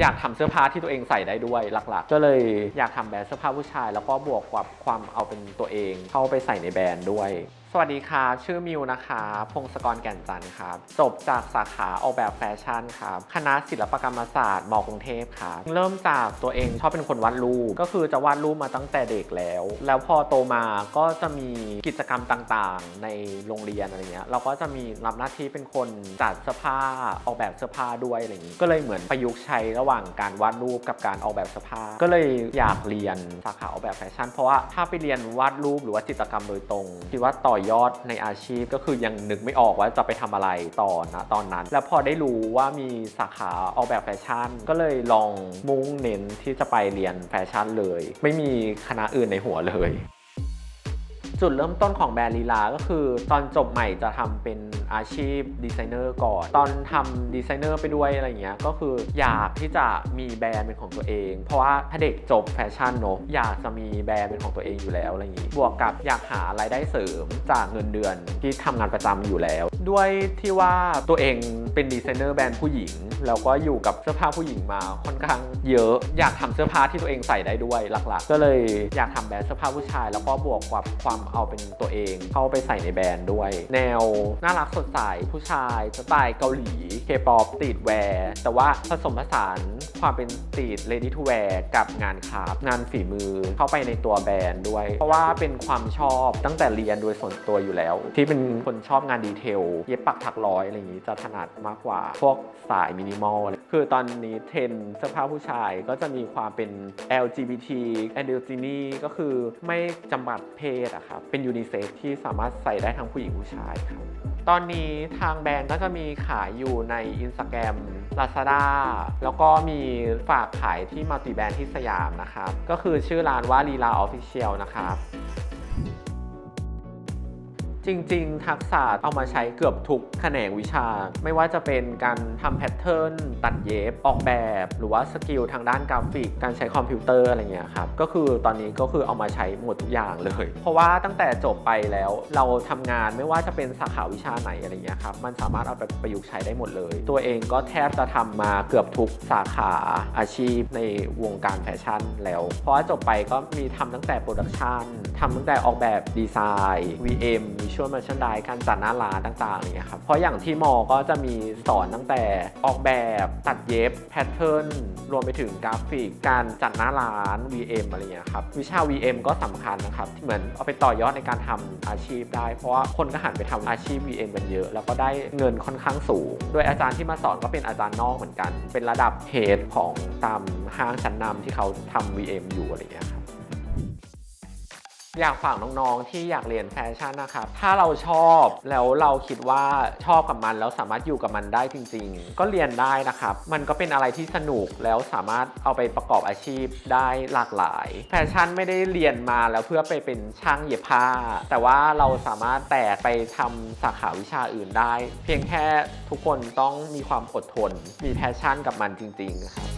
อยากทำเสื้อผ้าที่ตัวเองใส่ได้ด้วยหลักๆ ก็เลยอยากทำแบรนด์เสื้อผ้าผู้ชาย แล้วก็บวกกับความเอาเป็นตัวเองเข้าไปใส่ในแบรนด์ด้วยสวัสดีครับชื่อมิวนะคะ พงศกรแก่นจันทร์ครับ จบจากสาขาออกแบบแฟชั่นครับ คณะศิลปกรรมศาสตร์มกรุงเทพครับเริ่มจากตัวเองชอบเป็นคนวาดรูป ก็คือจะวาดรูปมาตั้งแต่เด็กแล้ว แล้วพอโตมาก็จะมีกิจกรรมต่างๆ ในโรงเรียนอะไรเงี้ย เราก็จะมีรับหน้าที่เป็นคนจัดเสื้อผ้าออกแบบเสื้อผ้าด้วยอะไรอย่างงี้ ก็เลยเหมือนประยุกต์ใช้ระหว่างการวาดรูปกับการออกแบบเสื้อผ้า ก็เลยอยากเรียนสาขาออกแบบแฟชั่น เพราะว่าถ้าไปเรียนวาดรูปหรือว่าจิตรกรรมโดยตรงคิดว่าต่อยอดในอาชีพก็คือยังนึกไม่ออกว่าจะไปทำอะไรต่อนะตอนนั้น แล้วพอได้รู้ว่ามีสาขาออกแบบแฟชั่น ก็เลยลองมุ่งเน้นที่จะไปเรียนแฟชั่นเลย ไม่มีคณะอื่นในหัวเลย จุดเริ่มต้นของแบรนด์ลีลาก็คือ ตอนจบใหม่จะทำเป็นอาชีพดีไซเนอร์ก่อน ตอนทำดีไซเนอร์ไปด้วยอะไรเงี้ยก็คืออยากที่จะมีแบรนด์เป็นของตัวเอง เพราะว่าถ้าเด็กจบแฟชั่นเนอะอยากจะมีแบรนด์เป็นของตัวเองอยู่แล้วอะไรอย่างงี้ บวกกับอยากหารายได้เสริมจากเงินเดือนที่ทำงานประจำอยู่แล้ว ด้วยที่ว่าตัวเอง เป็นดีไซเนอร์แบรนด์ผู้หญิง แล้วก็อยู่กับเสื้อผ้าผู้หญิงมาค่อนข้างเยอะ อยากทำเสื้อผ้าที่ตัวเองใส่ได้ด้วยหลักๆ ก็เลยอยากทำแบรนด์เสื้อผ้าผู้ชาย แล้วก็บวกกับความเอาเป็นตัวเองเข้าไปใส่ในแบรนด์ด้วย แนวน่ารักสดใสผู้ชายสไตล์เกาหลีเคป๊อปสตรีทแวร์แต่ว่าผสมผสานความเป็นสตรีทเลดี้ทูแวร์กับงานคราฟต์งานฝีมือเข้าไปในตัวแบรนด์ด้วย เพราะว่าเป็นความชอบตั้งแต่เรียนโดยส่วนตัวอยู่แล้ว ที่เป็นคนชอบงานดีเทล เย็บปักถักร้อยอะไรอย่างนี้จะถนัดมากกว่า พวกสายมินิมอลคือตอนนี้เทรนเสื้อผ้าผู้ชายก็จะมีความเป็น LGBT a n d r o g y n y ก็คือไม่จำกัดเพศอะครับ เป็นยูนิเซ็กที่สามารถใส่ได้ทั้งผู้หญิงผู้ชายครับ ตอนนี้ทางแบรนด์ก็จะมีขายอยู่ใน Instagram Lazada แล้วก็มีฝากขายที่มัลติแบรนด์ที่สยามนะครับ ก็คือชื่อร้านว่าลีลาออฟฟิเชียลนะครับ จริง ๆ ทักษะเอามาใช้เกือบทุกแขนงวิชา ไม่ว่าจะเป็นการทำแพทเทิร์นตัดเย็บออกแบบ หรือว่าสกิลทางด้านกราฟิก การใช้คอมพิวเตอร์อะไรเงี้ยครับก็คือตอนนี้ก็คือเอามาใช้หมดทุกอย่างเลย เพราะว่าตั้งแต่จบไปแล้วเราทำงานไม่ว่าจะเป็นสาขาวิชาไหนอะไรเงี้ยครับมันสามารถเอาไปประยุกต์ใช้ได้หมดเลย ตัวเองก็แทบจะทำมาเกือบทุกสาขาอาชีพในวงการแฟชั่นแล้ว เพราะว่าจบไปก็มีทำตั้งแต่โปรดักชันทำตั้งแต่ออกแบบดีไซน์ VM มีช่วงมาชันดายการจัดหน้าร้านต่างๆอะไรเงี้ยครับเพราะอย่างที่มอก็จะมีสอนตั้งแต่ออกแบบตัดเย็บแพทเทิร์นรวมไปถึงกราฟิก การจัดหน้าร้าน VM อะไรเงี้ยครับวิชา VM ก็สำคัญนะครับที่เหมือนเอาไปต่อยอดในการทำอาชีพได้ เพราะว่าคนก็หันไปทำอาชีพ VM กันเยอะ แล้วก็ได้เงินค่อนข้างสูง โดยอาจารย์ที่มาสอนก็เป็นอาจารย์นอกเหมือนกัน เป็นระดับเฮดของตามห้างชั้นนำที่เขาทำ VM อยู่อะไรเงี้ยครับ อยากฝากน้องๆที่อยากเรียนแฟชั่นนะครับถ้าเราชอบแล้วเราคิดว่าชอบกับมันแล้วสามารถอยู่กับมันได้จริง ๆ ก็เรียนได้นะครับ มันก็เป็นอะไรที่สนุกแล้วสามารถเอาไปประกอบอาชีพได้หลากหลาย แฟชั่นไม่ได้เรียนมาแล้วเพื่อไปเป็นช่างเย็บผ้า แต่ว่าเราสามารถแตกไปทำสาขาวิชาอื่นได้ เพียงแค่ทุกคนต้องมีความอดทน มีแพชชั่นกับมันจริงๆครับ